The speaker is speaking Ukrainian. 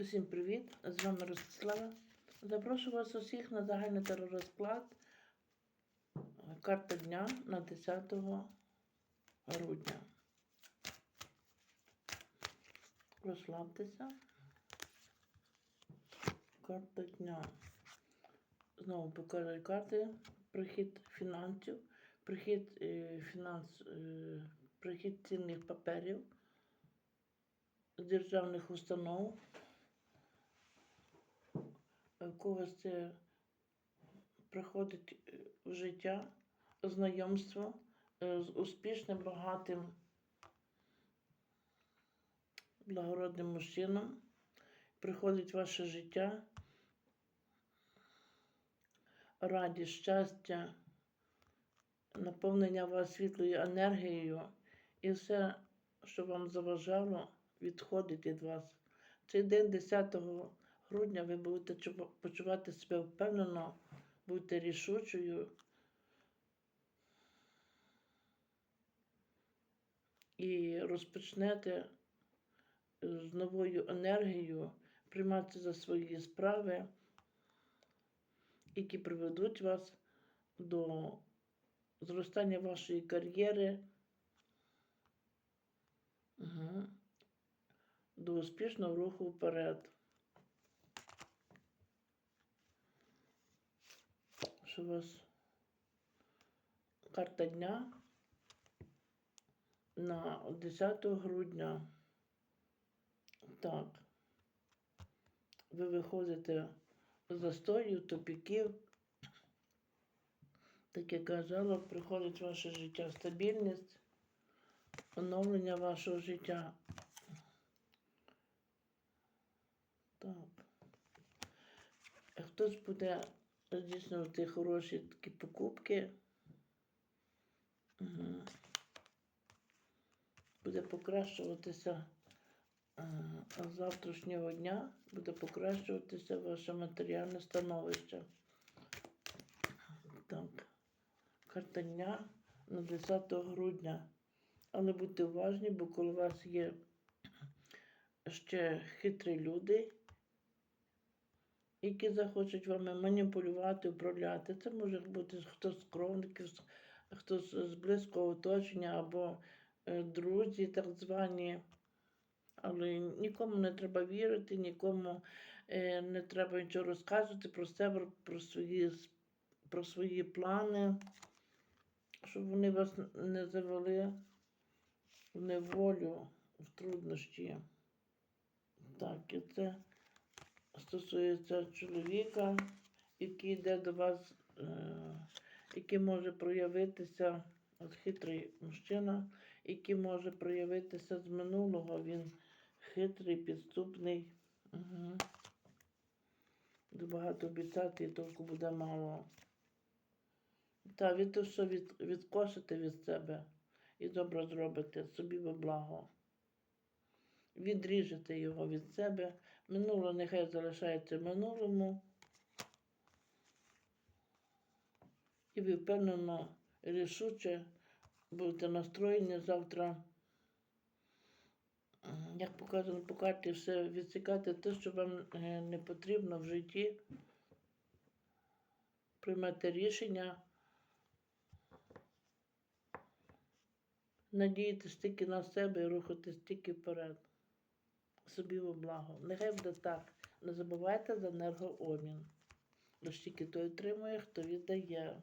Усім привіт! З вами Ростислава. Запрошую вас усіх на загальний теророзклад. Карта дня на 10 грудня. Розслабтеся. Карта дня. Знову покажу карти. Прихід фінансів, прихід е, фінанс, е, прихід цінних паперів з державних установ. Когось це приходить е, в життя, знайомство е, з успішним, багатим, благородним мужчином. Приходить в ваше життя, радість, щастя, наповнення вас світлою енергією і все, що вам заважало, відходить від вас. Цей день 10 грудня ви будете почувати себе впевнено, будете рішучою і розпочнете з новою енергією прийматися за свої справи, які приведуть вас до зростання вашої кар'єри. До успішного руху вперед. Що у вас карта дня на 10 грудня. Так. Ви виходите з застоїв, тупіків. Так як казала, приходить ваше життя стабільність, оновлення вашого життя. Так. Хтось буде здійснювати хороші такі покупки. Буде покращуватися е, з завтрашнього дня, буде покращуватися ваше матеріальне становище. Так. Карта дня на 10 грудня. Але будьте уважні, бо коли у вас є ще хитрі люди, які захочуть вами маніпулювати, управляти. Це може бути хтось з кровників, хтось з близького оточення або е, друзі, так звані. Але нікому не треба вірити, нікому е, не треба нічого розказувати про себе, про свої, про свої плани, щоб вони вас не завели в неволю, в труднощі. Так, і це стосується чоловіка, який йде до вас, е, який може проявитися, от хитрий мужчина, який може проявитися з минулого. Він хитрий, підступний. Угу. Багато обіцяти і толку буде мало. Та ви то все від, відкосите від себе і добре зробите собі во благо. Відріжете його від себе. Минуле нехай залишається минулому. І ви впевнено, рішуче будете настроєні завтра, як показано по карті, все відсікати те, що вам е, не потрібно в житті. Приймати рішення. Надіятися тільки на себе і рухатись тільки вперед. Собі во благо. Нехай буде так. Не забувайте за енергообмін. Лише тільки той отримує, хто віддає.